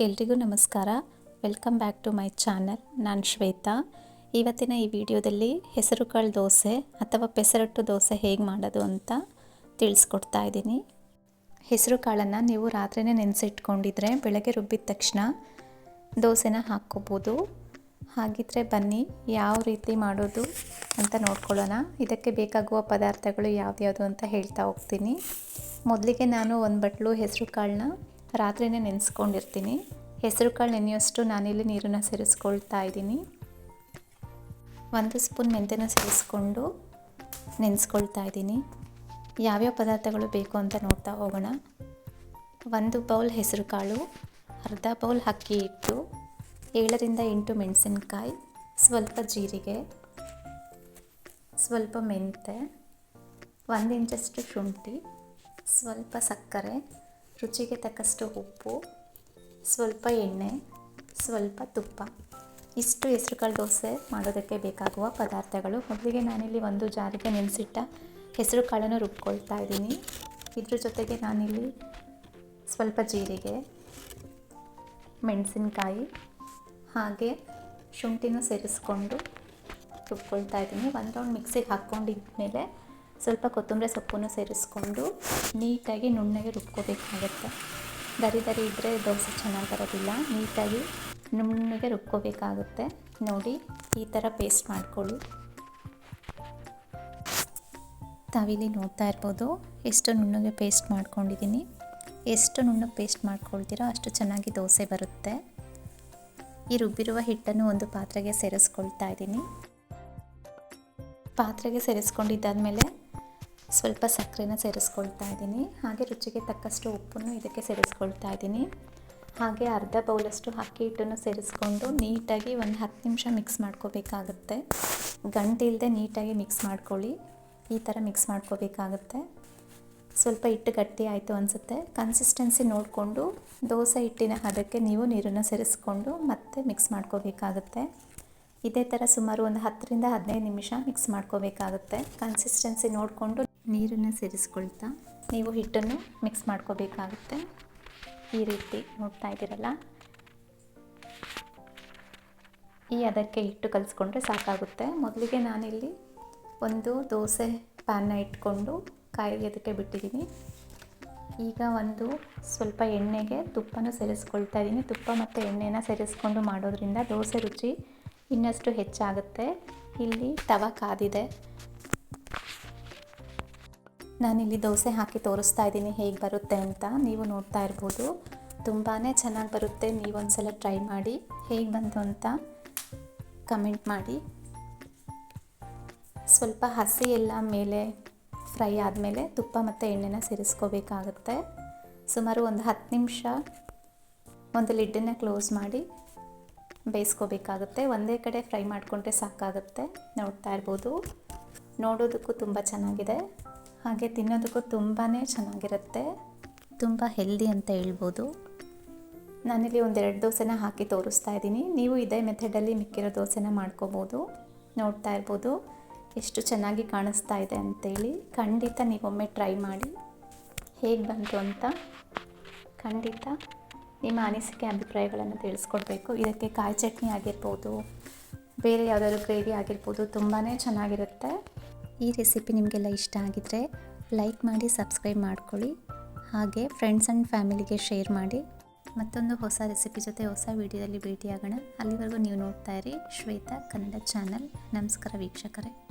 ಎಲ್ರಿಗೂ ನಮಸ್ಕಾರ. Welcome back to my channel ನಾನು ಶ್ವೇತಾ. ಇವತ್ತಿನ ಈ ವಿಡಿಯೋದಲ್ಲಿ ಹೆಸರುಕಾಳು ದೋಸೆ ಅಥವಾ ಪೆಸರಟ್ಟು ದೋಸೆ ಹೇಗೆ ಮಾಡೋದು ಅಂತ ತಿಳಿಸ್ಕೊಡ್ತಾ ಇದ್ದೀನಿ. ಹೆಸರು ಕಾಳನ್ನು ನೀವು ರಾತ್ರಿನೇ ನೆನೆಸಿಟ್ಕೊಂಡಿದ್ರೆ ಬೆಳಗ್ಗೆ ರುಬ್ಬಿದ ತಕ್ಷಣ ದೋಸೆನ ಹಾಕ್ಕೋಬೋದು. ಹಾಗಿದ್ರೆ ಬನ್ನಿ, ಯಾವ ರೀತಿ ಮಾಡೋದು ಅಂತ ನೋಡ್ಕೊಳ್ಳೋಣ. ಇದಕ್ಕೆ ಬೇಕಾಗುವ ಪದಾರ್ಥಗಳು ಯಾವ್ದ್ಯಾವುದು ಅಂತ ಹೇಳ್ತಾ ಹೋಗ್ತೀನಿ. ಮೊದಲಿಗೆ ನಾನು ಒಂದು ಬಟ್ಲು ಹೆಸರು ಕಾಳನ್ನ ರಾತ್ರಿನೇ ನೆನೆಸ್ಕೊಂಡಿರ್ತೀನಿ. ಹೆಸರು ಕಾಳು ನೆನೆಯೋಷ್ಟು ನಾನಿಲ್ಲಿ ನೀರನ್ನು ಸೇರಿಸ್ಕೊಳ್ತಾ ಇದ್ದೀನಿ. ಒಂದು ಸ್ಪೂನ್ ಮೆಂತ್ಯನ ಸೇರಿಸ್ಕೊಂಡು ನೆನೆಸ್ಕೊಳ್ತಾ ಇದ್ದೀನಿ. ಯಾವ್ಯಾವ ಪದಾರ್ಥಗಳು ಬೇಕು ಅಂತ ನೋಡ್ತಾ ಹೋಗೋಣ. ಒಂದು ಬೌಲ್ ಹೆಸರು ಕಾಳು, ಅರ್ಧ ಬೌಲ್ ಅಕ್ಕಿ ಹಿಟ್ಟು, ಏಳರಿಂದ ಎಂಟು ಮೆಣಸಿನ್ಕಾಯಿ, ಸ್ವಲ್ಪ ಜೀರಿಗೆ, ಸ್ವಲ್ಪ ಮೆಂತೆ ಒಂದು ಇಂಚಷ್ಟು ಶುಂಠಿ ಸ್ವಲ್ಪ ಸಕ್ಕರೆ ರುಚಿಗೆ ತಕ್ಕಷ್ಟು ಉಪ್ಪು, ಸ್ವಲ್ಪ ಎಣ್ಣೆ, ಸ್ವಲ್ಪ ತುಪ್ಪ. ಇಷ್ಟು ಹೆಸರುಕಾಳು ದೋಸೆ ಮಾಡೋದಕ್ಕೆ ಬೇಕಾಗುವ ಪದಾರ್ಥಗಳು. ಮೊದಲಿಗೆ ನಾನಿಲ್ಲಿ ಒಂದು ಜಾರಿಗೆ ನೆನೆಸಿಟ್ಟ ಹೆಸರು ಕಾಳನ್ನು ರುಬ್ಕೊಳ್ತಾ ಇದ್ದೀನಿ. ಇದ್ರ ಜೊತೆಗೆ ನಾನಿಲ್ಲಿ ಸ್ವಲ್ಪ ಜೀರಿಗೆ, ಮೆಣಸಿನಕಾಯಿ, ಹಾಗೆ ಶುಂಠಿನೂ ಸೇರಿಸ್ಕೊಂಡು ರುಬ್ಕೊಳ್ತಾ ಇದ್ದೀನಿ. ಒಂದು ರೌಂಡ್ ಮಿಕ್ಸಿಗೆ ಹಾಕ್ಕೊಂಡಿದ್ಮೇಲೆ ಸ್ವಲ್ಪ ಕೊತ್ತಂಬರಿ ಸೊಪ್ಪನ್ನು ಸೇರಿಸ್ಕೊಂಡು ನೀಟಾಗಿ ನುಣ್ಣಗೆ ರುಬ್ಕೋಬೇಕಾಗತ್ತೆ. ದರಿ ದರಿ ಇದ್ದರೆ ದೋಸೆ ಚೆನ್ನಾಗಿ ಬರೋದಿಲ್ಲ. ನೀಟಾಗಿ ನುಣ್ಣಗೆ ರುಬ್ಕೋಬೇಕಾಗುತ್ತೆ. ನೋಡಿ, ಈ ಥರ ಪೇಸ್ಟ್ ಮಾಡಿಕೊಳ್ಳಿ. ತಾವಿಲ್ಲಿ ನೋಡ್ತಾ ಇರ್ಬೋದು ಎಷ್ಟು ನುಣ್ಣಗೆ ಪೇಸ್ಟ್ ಮಾಡ್ಕೊಂಡಿದ್ದೀನಿ. ಎಷ್ಟು ನುಣ್ಣಗೆ ಪೇಸ್ಟ್ ಮಾಡ್ಕೊಳ್ತೀರೋ ಅಷ್ಟು ಚೆನ್ನಾಗಿ ದೋಸೆ ಬರುತ್ತೆ. ಈ ರುಬ್ಬಿರುವ ಹಿಟ್ಟನ್ನು ಒಂದು ಪಾತ್ರೆಗೆ ಸೇರಿಸ್ಕೊಳ್ತಾ ಇದ್ದೀನಿ. ಪಾತ್ರೆಗೆ ಸೇರಿಸ್ಕೊಂಡಿದ್ದಾದಮೇಲೆ ಸ್ವಲ್ಪ ಸಕ್ಕರೆನ ಸೇರಿಸ್ಕೊಳ್ತಾ ಇದ್ದೀನಿ. ಹಾಗೆ ರುಚಿಗೆ ತಕ್ಕಷ್ಟು ಉಪ್ಪನ್ನು ಇದಕ್ಕೆ ಸೇರಿಸ್ಕೊಳ್ತಾ ಇದ್ದೀನಿ. ಹಾಗೆ ಅರ್ಧ ಬೌಲಷ್ಟು ಅಕ್ಕಿ ಹಿಟ್ಟನ್ನು ಸೇರಿಸ್ಕೊಂಡು ನೀಟಾಗಿ ಒಂದು ಹತ್ತು ನಿಮಿಷ ಮಿಕ್ಸ್ ಮಾಡ್ಕೋಬೇಕಾಗುತ್ತೆ. ಗಂಟಿಲ್ಲದೆ ನೀಟಾಗಿ ಮಿಕ್ಸ್ ಮಾಡ್ಕೊಳ್ಳಿ. ಈ ಥರ ಮಿಕ್ಸ್ ಮಾಡ್ಕೋಬೇಕಾಗುತ್ತೆ. ಸ್ವಲ್ಪ ಹಿಟ್ಟು ಗಟ್ಟಿ ಆಯಿತು ಅನಿಸುತ್ತೆ. ಕನ್ಸಿಸ್ಟೆನ್ಸಿ ನೋಡಿಕೊಂಡು ದೋಸೆ ಹಿಟ್ಟಿನ ಹದಕ್ಕೆ ನೀವು ನೀರನ್ನು ಸೇರಿಸ್ಕೊಂಡು ಮತ್ತೆ ಮಿಕ್ಸ್ ಮಾಡ್ಕೋಬೇಕಾಗುತ್ತೆ. ಇದೇ ಥರ ಸುಮಾರು ಒಂದು ಹತ್ತರಿಂದ ಹದಿನೈದು ನಿಮಿಷ ಮಿಕ್ಸ್ ಮಾಡ್ಕೋಬೇಕಾಗುತ್ತೆ. ಕನ್ಸಿಸ್ಟೆನ್ಸಿ ನೋಡಿಕೊಂಡು ನೀರನ್ನು ಸೇರಿಸ್ಕೊಳ್ತಾ ನೀವು ಹಿಟ್ಟನ್ನು ಮಿಕ್ಸ್ ಮಾಡ್ಕೋಬೇಕಾಗುತ್ತೆ. ಈ ರೀತಿ ನೋಡ್ತಾ ಇದ್ದೀರಲ್ಲ? ಈ ಅದಕ್ಕೆ ಹಿಟ್ಟು ಕಲಿಸ್ಕೊಂಡ್ರೆ ಸಾಕಾಗುತ್ತೆ. ಮೊದಲಿಗೆ ನಾನಿಲ್ಲಿ ಒಂದು ದೋಸೆ ಪ್ಯಾನ್ನ ಇಟ್ಕೊಂಡು ಕಾಯಿಗೆ ಬಿಟ್ಟಿದ್ದೀನಿ. ಈಗ ಒಂದು ಸ್ವಲ್ಪ ಎಣ್ಣೆಗೆ ತುಪ್ಪನ ಸೇರಿಸ್ಕೊಳ್ತಾ ಇದ್ದೀನಿ. ತುಪ್ಪ ಮತ್ತು ಎಣ್ಣೆನ ಸೇರಿಸ್ಕೊಂಡು ಮಾಡೋದ್ರಿಂದ ದೋಸೆ ರುಚಿ ಇನ್ನಷ್ಟು ಹೆಚ್ಚಾಗುತ್ತೆ. ಇಲ್ಲಿ ತವ ಕಾದಿದೆ. ನಾನಿಲ್ಲಿ ದೋಸೆ ಹಾಕಿ ತೋರಿಸ್ತಾ ಇದ್ದೀನಿ ಹೇಗೆ ಬರುತ್ತೆ ಅಂತ. ನೀವು ನೋಡ್ತಾ ಇರ್ಬೋದು. ತುಂಬಾ ಚೆನ್ನಾಗಿ ಬರುತ್ತೆ. ನೀವೊಂದು ಸಲ ಟ್ರೈ ಮಾಡಿ. ಹೇಗೆ ಬಂತು ಅಂತ ಕಮೆಂಟ್ ಮಾಡಿ. ಸ್ವಲ್ಪ ಹಸಿ ಎಲ್ಲ ಮೇಲೆ ಫ್ರೈ ಆದಮೇಲೆ ತುಪ್ಪ ಮತ್ತು ಎಣ್ಣೆನ ಸೇರಿಸ್ಕೋಬೇಕಾಗುತ್ತೆ. ಸುಮಾರು ಒಂದು ಹತ್ತು ನಿಮಿಷ ಒಂದು ಲಿಡ್ಡನ್ನು ಕ್ಲೋಸ್ ಮಾಡಿ ಬೇಯಿಸ್ಕೋಬೇಕಾಗುತ್ತೆ. ಒಂದೇ ಕಡೆ ಫ್ರೈ ಮಾಡಿಕೊಂಡ್ರೆ ಸಾಕಾಗುತ್ತೆ. ನೋಡ್ತಾ ಇರ್ಬೋದು. ನೋಡೋದಕ್ಕೂ ತುಂಬ ಚೆನ್ನಾಗಿದೆ. ಹಾಗೆ ತಿನ್ನೋದಕ್ಕೂ ತುಂಬಾ ಚೆನ್ನಾಗಿರುತ್ತೆ. ತುಂಬ ಹೆಲ್ದಿ ಅಂತ ಹೇಳ್ಬೋದು. ನಾನಿಲ್ಲಿ ಒಂದೆರಡು ದೋಸೆನ ಹಾಕಿ ತೋರಿಸ್ತಾ ಇದ್ದೀನಿ. ನೀವು ಇದೇ ಮೆಥಡಲ್ಲಿ ಮಿಕ್ಕಿರೋ ದೋಸೆನ ಮಾಡ್ಕೋಬೋದು. ನೋಡ್ತಾ ಇರ್ಬೋದು ಎಷ್ಟು ಚೆನ್ನಾಗಿ ಕಾಣಿಸ್ತಾ ಇದೆ ಅಂತೇಳಿ. ಖಂಡಿತ ನೀವೊಮ್ಮೆ ಟ್ರೈ ಮಾಡಿ. ಹೇಗೆ ಬಂತು ಅಂತ ಖಂಡಿತ ನಿಮ್ಮ ಅನಿಸಿಕೆ, ಅಭಿಪ್ರಾಯಗಳನ್ನು ತಿಳಿಸ್ಕೊಡ್ಬೇಕು. ಇದಕ್ಕೆ ಕಾಯಿ ಚಟ್ನಿ ಆಗಿರ್ಬೋದು, ಬೇರೆ ಯಾವುದಾದ್ರು ಗ್ರೇವಿ ಆಗಿರ್ಬೋದು ತುಂಬಾ ಚೆನ್ನಾಗಿರುತ್ತೆ. ಈ ರೆಸಿಪಿ ನಿಮಗೆಲ್ಲ ಇಷ್ಟ ಆಗಿದ್ರೆ ಲೈಕ್ ಮಾಡಿ, ಸಬ್ಸ್ಕ್ರೈಬ್ ಮಾಡ್ಕೊಳ್ಳಿ. ಹಾಗೆ ಫ್ರೆಂಡ್ಸ್ ಆ್ಯಂಡ್ ಫ್ಯಾಮಿಲಿಗೆ ಶೇರ್ ಮಾಡಿ. ಮತ್ತೊಂದು ಹೊಸ ರೆಸಿಪಿ ಜೊತೆ ಹೊಸ ವಿಡಿಯೋದಲ್ಲಿ ಭೇಟಿಯಾಗೋಣ. ಅಲ್ಲಿವರೆಗೂ ನೀವು ನೋಡ್ತಾ ಇರಿ ಶ್ವೇತಾ ಕನ್ನಡ ಚಾನಲ್ ನಮಸ್ಕಾರ ವೀಕ್ಷಕರೇ.